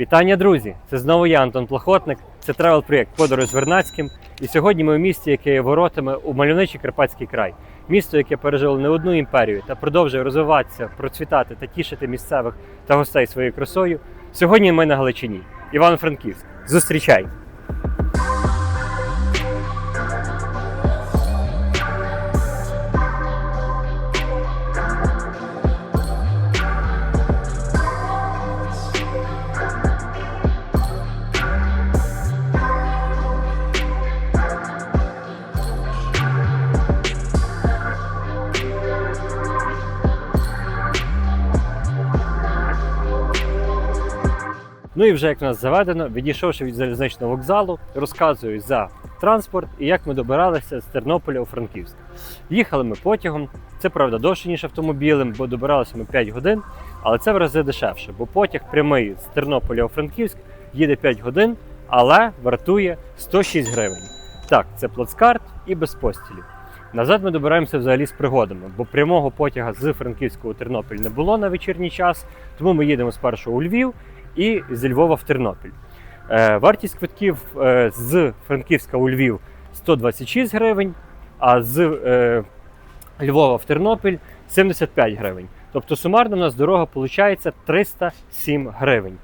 Вітання, друзі! Це знову я, Антон Плохотник. Це тревел проєкт Подорож з Вернацьким. І сьогодні ми в місті, яке є воротами у мальовничий Карпатський край. Місто, яке пережило не одну імперію та продовжує розвиватися, процвітати та тішити місцевих та гостей своєю красою. Сьогодні ми на Галичині. Іван Франківськ. Зустрічай! Ну і вже як в нас заведено, відійшовши від залізничного вокзалу, розказую за транспорт і як ми добиралися з Тернополя у Франківськ. Їхали ми потягом. Це правда довше, ніж автомобілем, бо добиралися ми 5 годин, але це в рази дешевше, бо потяг прямий з Тернополя у Франківськ їде 5 годин, але вартує 106 гривень. Так, це плацкарт і без постілі. Назад ми добираємося взагалі з пригодами, бо прямого потяга з Франківського у Тернопіль не було на вечірній час, тому ми їдемо спершу у Львів і зі Львова в Тернопіль. Е, вартість квитків е, з Франківська у Львів 126 гривень, а з е, Львова в Тернопіль 75 гривень. Тобто сумарно у нас дорога виходить 307 гривень.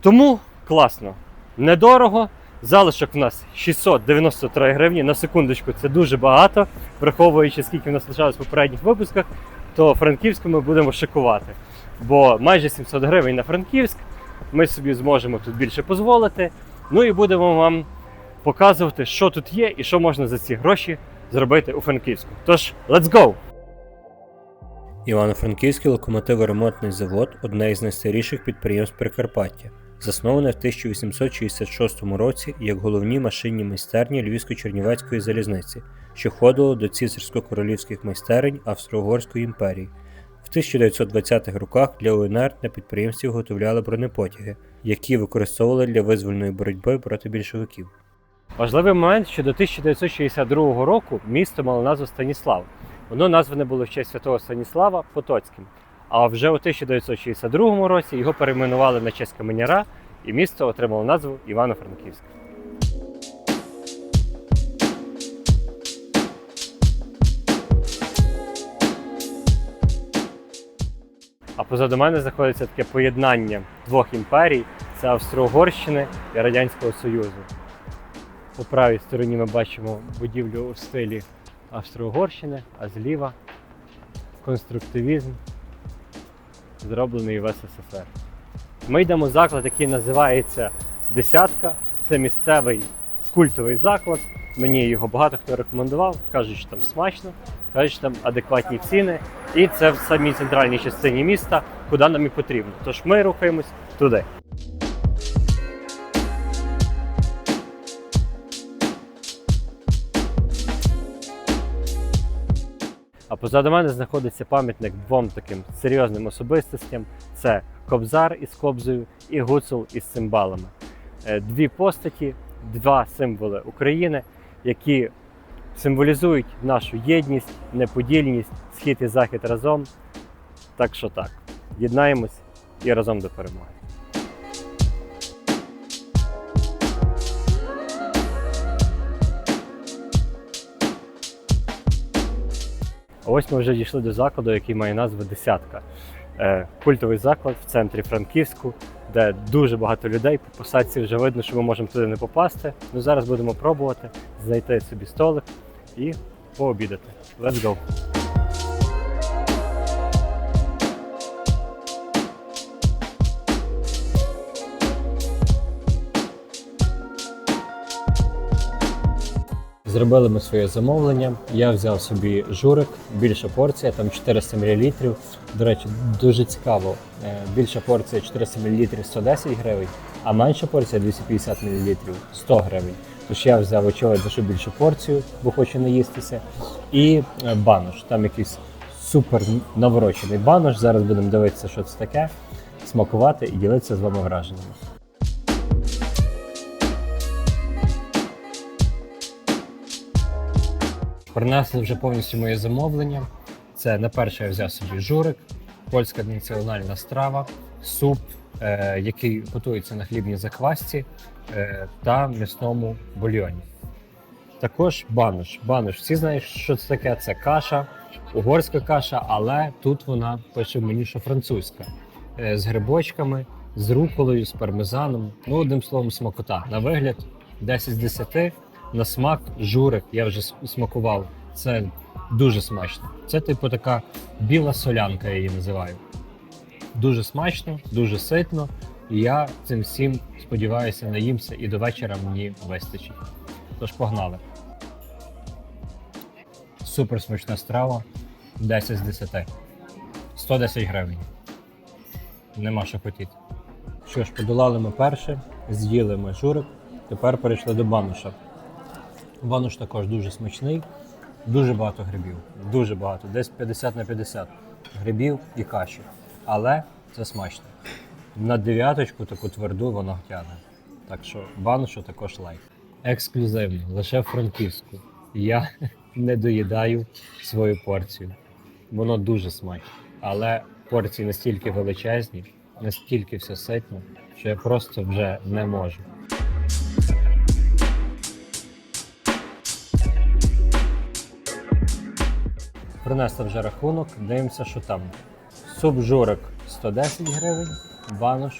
Тому класно, недорого. Залишок в нас 693 гривні. На секундочку, це дуже багато, враховуючи, скільки в нас лишалось в попередніх випусках, то Франківську ми будемо шикувати. Бо майже 700 гривень на Франківськ ми собі зможемо тут більше дозволити. Ну і будемо вам показувати, що тут є і що можна за ці гроші зробити у Франківську. Тож, let's go! Івано-Франківський локомотиворемонтний завод одне із найстаріших підприємств Прикарпаття, засноване в 1866 році як головні машинні майстерні Львівсько-Чернівецької залізниці, що входило до цісарсько-королівських майстерень Австро-Угорської імперії. В 1920-х роках для УНР на підприємстві виготовляли бронепотяги, які використовували для визвольної боротьби проти більшовиків. Важливий момент, що до 1962 року місто мало назву Станіслав. Воно назване було в честь святого Станіслава Потоцьким. А вже у 1962 році його перейменували на честь каменяра, і місто отримало назву Івано-Франківськ. А позаду мене знаходиться таке поєднання двох імперій це Австро-Угорщини і Радянського Союзу. По правій стороні ми бачимо будівлю у стилі Австро-Угорщини, а зліва конструктивізм, зроблений в СССР. Ми йдемо в заклад, який називається Десятка. Це місцевий культовий заклад. Мені його багато хто рекомендував, кажуть, що там смачно, кажуть, там адекватні ціни. І це в самій центральній частині міста, куди нам і потрібно. Тож ми рухаємось туди. А позаду мене знаходиться пам'ятник двом таким серйозним особистостям: це Кобзар із Кобзою і Гуцул із цимбалами. Е, Дві постаті, два символи України, які символізують нашу єдність, неподільність, схід і захід разом. Так що так, єднаємось і разом до перемоги. Ось ми вже дійшли до закладу, який має назву Десятка. Е, Культовий заклад в центрі Франківську, де дуже багато людей. По посадці вже видно, що ми можемо туди не попасти. Ну зараз будемо пробувати знайти собі столик і пообідати. Let's go! Зробили ми своє замовлення. Я взяв собі журик, більша порція, там 400 мл. До речі, дуже цікаво. е, Більша порція 400 мл 110 гривень, а менша порція 250 мл 100 гривень. Тож я взяв очевидно, що більшу порцію, бо хочу наїстися. І е, банош. Там якийсь супер наворочений банош. Зараз будемо дивитися, що це таке, смакувати і ділитися з вами враженнями. Принесли вже повністю моє замовлення. Це на перше я взяв собі журик, польська національна страва, суп, е, який готується на хлібній заквасці та м'ясному бульйоні. Також банош. Банош. Всі знають, що це таке. Це каша, угорська каша, але тут вона пише в меню, що французька. Е, з грибочками, з руколою, з пармезаном. Ну, одним словом, смакота. На вигляд 10 з 10. На смак журик, я вже смакував. Це дуже смачно. Це, типу, така біла солянка, я її називаю. Дуже смачно, дуже ситно. І я цим всім сподіваюся наїмся і до вечора мені вистачить. Тож погнали. Супер смачна страва. 10 з 10. 110 гривень. Нема що хотіти. Що ж, подолали ми перше, з'їли ми журик, тепер перейшли до бануша. Бануш також дуже смачний, дуже багато грибів. Дуже багато, десь 50 на 50 грибів і каші. Але це смачно. На дев'яточку таку тверду воно тягне. Так що банушу також лайк. Ексклюзивно, лише в Франківську. Я не доїдаю свою порцію. Воно дуже смачно. Але порції настільки величезні, настільки все ситно, що я просто вже не можу. Принесли вже рахунок, дивимося, що там. Суп журик 110 гривень, банош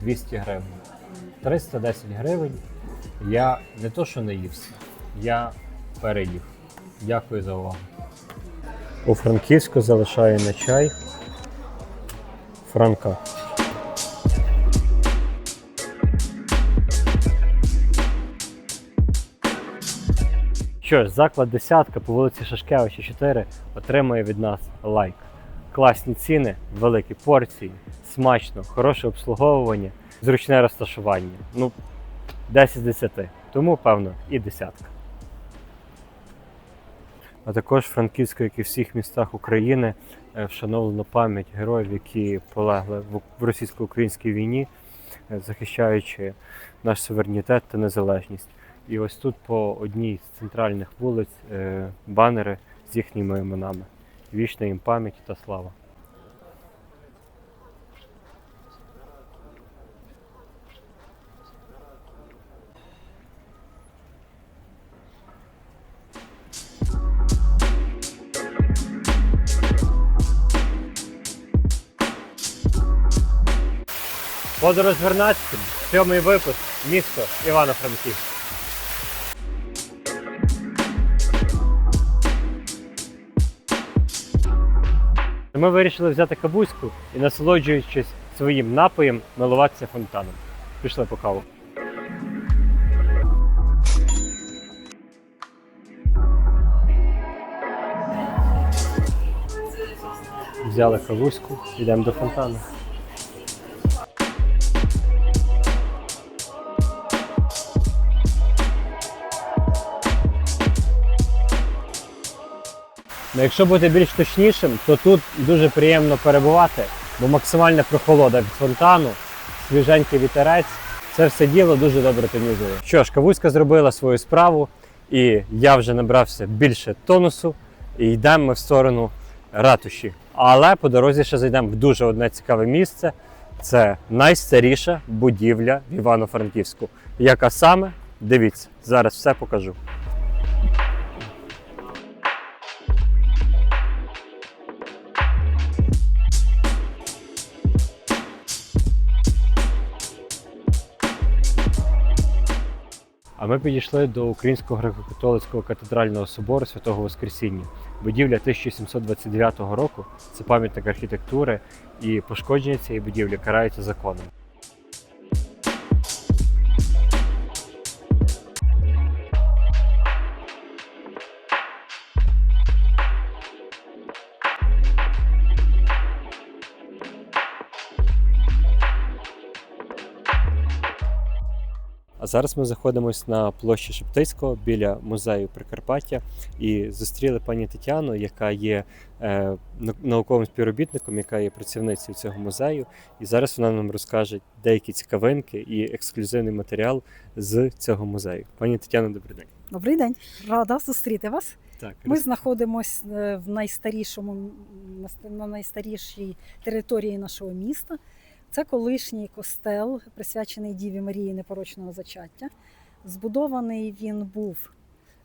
200 гривень. 310 гривень. Я не то, що не ївся, я переїв. Дякую за увагу. У Франківську залишаю на чай Франка. Що ж, заклад десятка по вулиці Шашкевича 4 отримує від нас лайк. Класні ціни, великі порції, смачно, хороше обслуговування, зручне розташування. Ну, 10 з 10. Тому, певно, і десятка. А також в Франківську, як і в всіх містах України, е, вшановлено пам'ять героїв, які полегли в- в російсько-українській війні, е, захищаючи наш суверенітет та незалежність. І ось тут по одній з центральних вулиць е, банери з їхніми іменами. Вічна їм пам'ять та слава. Подорож Вернадським, сьомий випуск, місто Івано-Франківськ. Ми вирішили взяти кабуську і, насолоджуючись своїм напоєм, милуватися фонтаном. Пішли по каву. Взяли кавуську, йдемо до фонтану. Якщо бути більш точнішим, то тут дуже приємно перебувати, бо максимальна прохолода від фонтану, свіженький вітерець, це все діло дуже добре тонізує. Що ж, кавуська зробила свою справу, і я вже набрався більше тонусу, і йдемо ми в сторону ратуші. Але по дорозі ще зайдемо в дуже одне цікаве місце. Це найстаріша будівля в Івано-Франківську. Яка саме? Дивіться, зараз все покажу. А ми підійшли до Українського греко-католицького катедрального собору Святого Воскресіння. Будівля 1729 року це пам'ятник архітектури, і пошкодження цієї будівлі карається законом. Зараз ми знаходимося на площі Шептицького біля музею Прикарпаття і зустріли пані Тетяну, яка є е, науковим співробітником, яка є працівницею цього музею. І зараз вона нам розкаже деякі цікавинки і ексклюзивний матеріал з цього музею. Пані Тетяно, добрий день. Добрий день, рада зустріти вас. Так, Ми знаходимося в найстарішому на найстарішій території нашого міста. Це колишній костел, присвячений Діві Марії Непорочного зачаття. Збудований він був.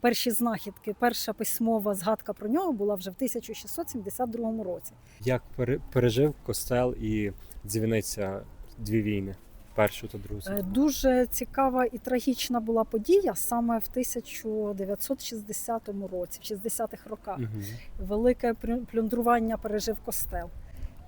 Перші знахідки, перша письмова згадка про нього була вже в 1672 році. Як пере- пережив костел і дзвіниця дві війни, першу та другу. Е, світову? Дуже цікава і трагічна була подія саме в 1960 році, в 60-х роках. Мгм. Велике плю- плюндрування пережив костел.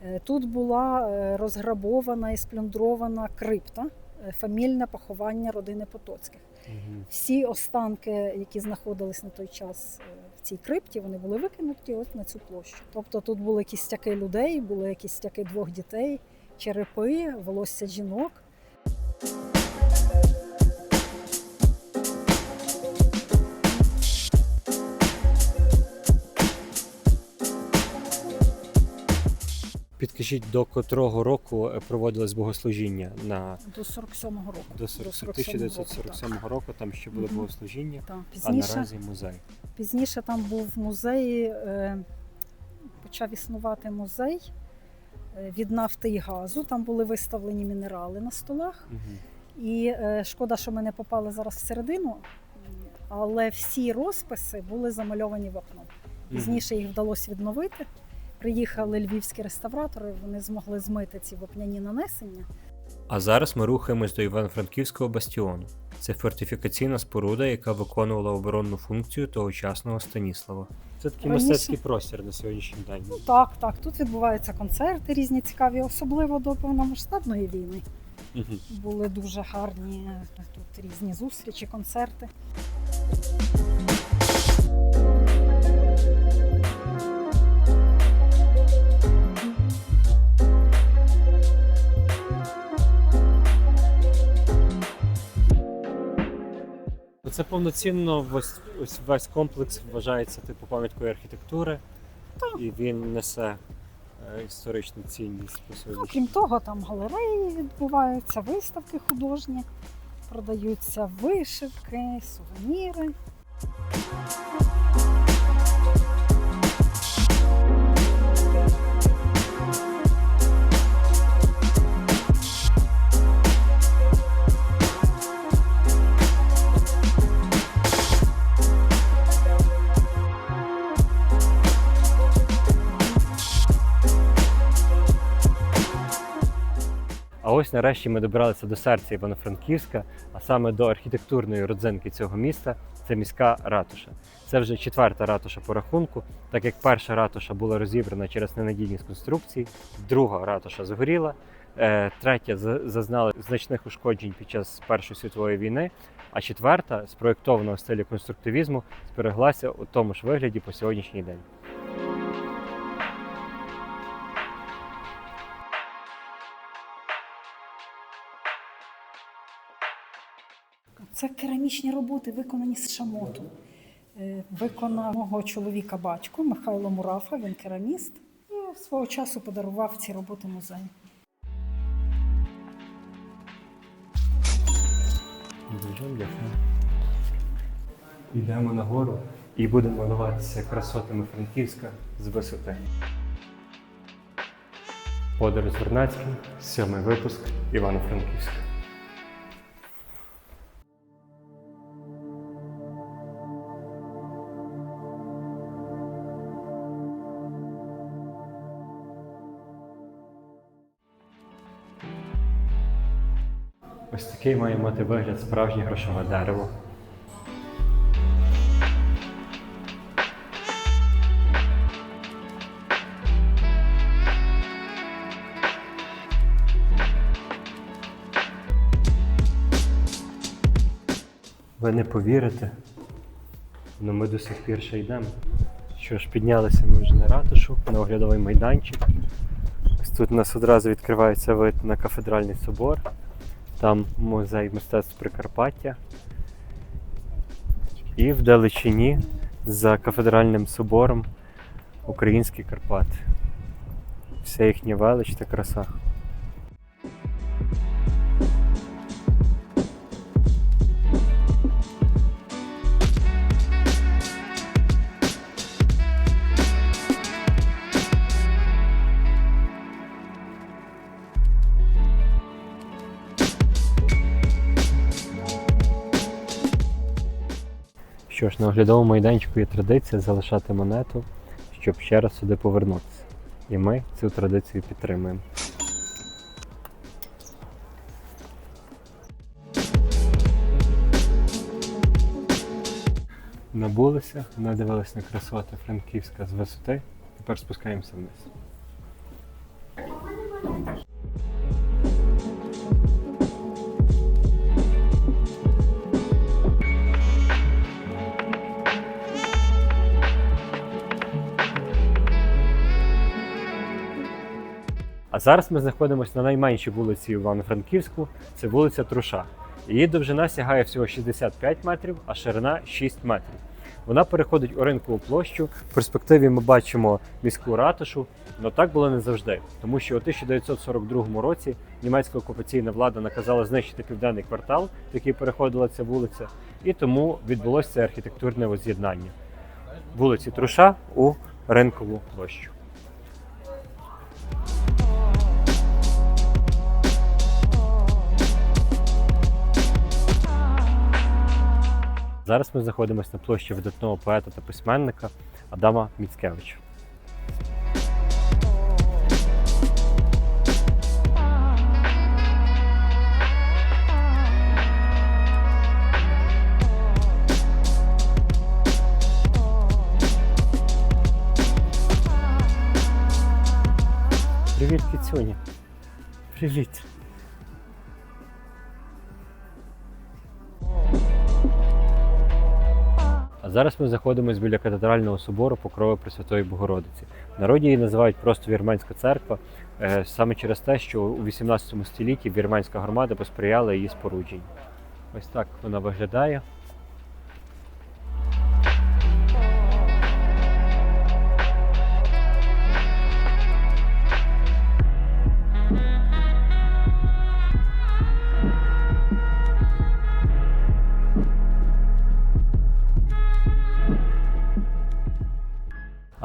Е, Тут була е, розграбована і сплюндрована крипта, е, фамільне поховання родини Потоцьких. Угу. Всі останки, які знаходились на той час в цій крипті, вони були викинуті ось на цю площу. Тобто тут були кістяки людей, були кістяки двох дітей, черепи, волосся жінок. Підкажіть, до котрого року е, проводилось богослужіння на До 47-го року. до 40 47-го року, 1947 року, там ще були Мгм. богослужіння, Так. а Пізніше, наразі музей. пізніше там був музей, е, почав існувати музей е, від нафти і газу. Там були виставлені мінерали на столах. Мгм. І е, шкода, що ми не попали зараз всередину, але всі розписи були замальовані в окно. Пізніше їх вдалося відновити. Приїхали львівські реставратори, вони змогли змити ці вапняні нанесення. А зараз ми рухаємось до Івано-Франківського бастіону. Це фортифікаційна споруда, яка виконувала оборонну функцію тогочасного Станіслава. Це такий Раніше- мистецький простір на сьогоднішній день. Ну так, так, тут відбуваються концерти різні цікаві, особливо до повномасштабної війни. Мгм. Були дуже гарні тут різні зустрічі, концерти. Це повноцінно ось, ось весь комплекс вважається типу пам'яткою архітектури, і він несе е, історичну цінність по Ну, сьогоднішній. крім того, там галереї відбуваються, виставки художні, продаються вишивки, сувеніри. Ось нарешті ми добралися до серця Івано-Франківська, а саме до архітектурної родзинки цього міста це міська ратуша. Це вже четверта ратуша по рахунку, так як перша ратуша була розібрана через ненадійність конструкцій, друга ратуша згоріла, е, третя зазнала значних ушкоджень під час Першої світової війни, а четверта, спроєктована у стилі конструктивізму, збереглася у тому ж вигляді по сьогоднішній день. Це керамічні роботи, виконані з шамоту. Е, Виконав мого чоловіка батько Михайло Мурафа, він кераміст, і свого часу подарував ці роботи музею. Йдемо нагору і будемо малюватися красотами Франківська з висоти. Подорож Вернацький, сьомий випуск Івано-Франківська. Ось такий має мати вигляд справжнє грошове дерево. Ви не повірите, але ми до сих пір ще йдемо. Що ж, піднялися ми вже на ратушу, на оглядовий майданчик. Ось тут у нас одразу відкривається вид на кафедральний собор. Там музей мистецтв Прикарпаття. І в далечині за кафедральним собором українські Карпати. Вся їхня велич та краса. Оглядовому майданчику є традиція залишати монету, щоб ще раз сюди повернутися. І ми цю традицію підтримуємо. Набулися, надивилися на красоти Франківська з висоти. Тепер спускаємося вниз. Зараз ми знаходимося на найменшій вулиці Івано-Франківську, це вулиця Труша. Її довжина сягає всього 65 метрів, а ширина 6 метрів. Вона переходить у ринкову площу. В перспективі ми бачимо міську ратушу, але так було не завжди, тому що у 1942 році німецька окупаційна влада наказала знищити південний квартал, в який переходила ця вулиця, і тому відбулося це архітектурне воз'єднання вулиці Труша у ринкову площу. Зараз ми знаходимося на площі видатного поета та письменника Адама Міцкевича. Привіт, Кіцюні. Привіт. Зараз ми знаходимося біля катедрального собору Покрови Пресвятої Богородиці. В народі її називають просто Вірменська церква, е, саме через те, що у 18 столітті вірменська громада посприяла її спорудженню. Ось так вона виглядає.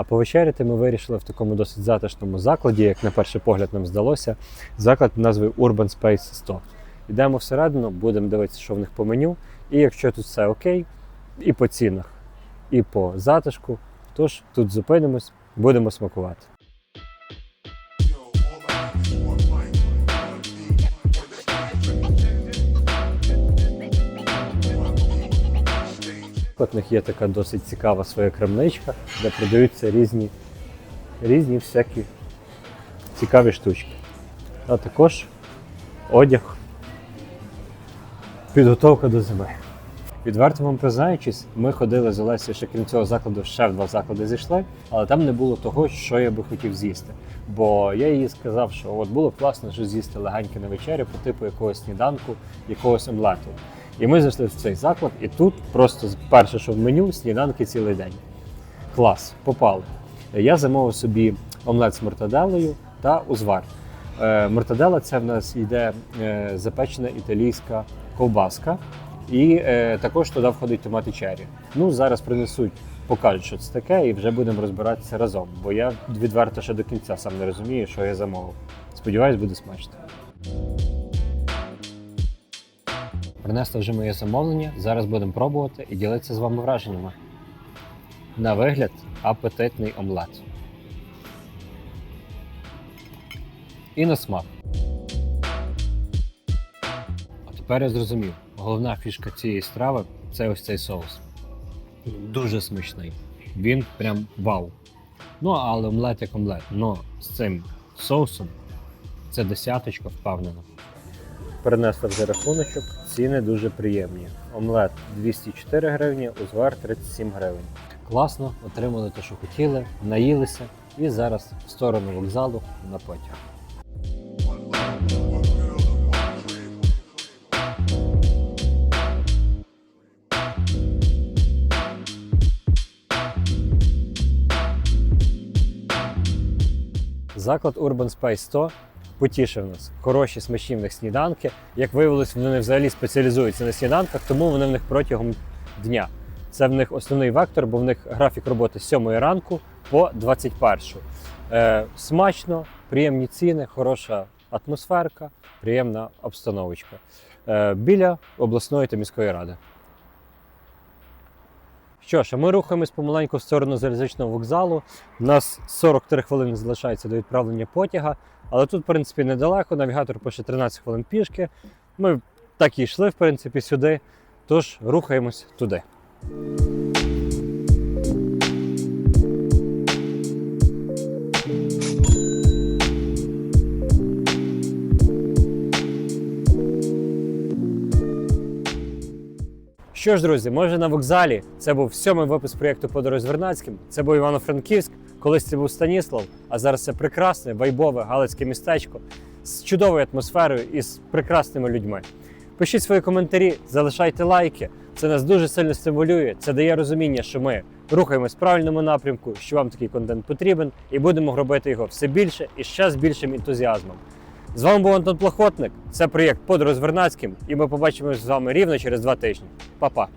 Повечеряти ми вирішили в такому досить затишному закладі, як на перший погляд нам здалося, заклад під назвою Urban Space 100. Йдемо всередину, будемо дивитися, що в них по меню. І якщо тут все окей, і по цінах, і по затишку, тож тут зупинимось, будемо смакувати. От них є така досить цікава своя крамничка, де продаються різні, різні всякі цікаві штучки. А також одяг, підготовка до зими. Відверто вам признаючись, ми ходили з Олесією ще крім цього закладу, ще в два заклади зійшли, але там не було того, що я би хотів з'їсти. Бо я їй сказав, що от було б класно що з'їсти легеньке на вечерю по типу якогось сніданку, якогось омлету. І ми зайшли в цей заклад, і тут просто перше, що в меню, сніданки цілий день. Клас, попали. Я замовив собі омлет з мортаделою та узвар. Е, мортадела це в нас йде е, запечена італійська ковбаска, і е, також туди входить томати чері. Ну, зараз принесуть, покажуть, що це таке, і вже будемо розбиратися разом. Бо я відверто ще до кінця сам не розумію, що я замовив. Сподіваюсь, буде смачно. Принесли вже моє замовлення. Зараз будемо пробувати і ділитися з вами враженнями. На вигляд апетитний омлет. І на смак. А тепер я зрозумів. Головна фішка цієї страви це ось цей соус. Дуже смачний. Він прям вау. Ну, але омлет як омлет. Но з цим соусом це десяточка впевнено. Перенесли вже рахуночок, ціни дуже приємні. Омлет 204 гривні, узвар 37 гривень. Класно, отримали те, що хотіли, наїлися і зараз в сторону вокзалу на потяг. Заклад Urban Space 100 потішив нас. Хороші смачні в них сніданки. Як виявилось, вони взагалі спеціалізуються на сніданках, тому вони в них протягом дня. Це в них основний вектор, бо в них графік роботи з 7 ранку по 21. Е, смачно, приємні ціни, хороша атмосферка, приємна обстановочка. Е, біля обласної та міської ради. Що ж, а ми рухаємось помаленьку в сторону залізничного вокзалу. У нас 43 хвилини залишається до відправлення потяга, але тут, в принципі, недалеко. Навігатор пише 13 хвилин пішки. Ми так і йшли, в принципі, сюди. Тож рухаємось туди. Що ж, друзі, ми вже на вокзалі. Це був сьомий випуск проєкту Подорож з Вернадським. Це був Івано-Франківськ, колись це був Станіслав, а зараз це прекрасне, вайбове галицьке містечко з чудовою атмосферою і з прекрасними людьми. Пишіть свої коментарі, залишайте лайки. Це нас дуже сильно стимулює. Це дає розуміння, що ми рухаємось в правильному напрямку, що вам такий контент потрібен, і будемо робити його все більше і ще з більшим ентузіазмом. З вами був Антон Плохотник. Це проєкт «Под Розвернацьким» і ми побачимося з вами рівно через два тижні. Па-па!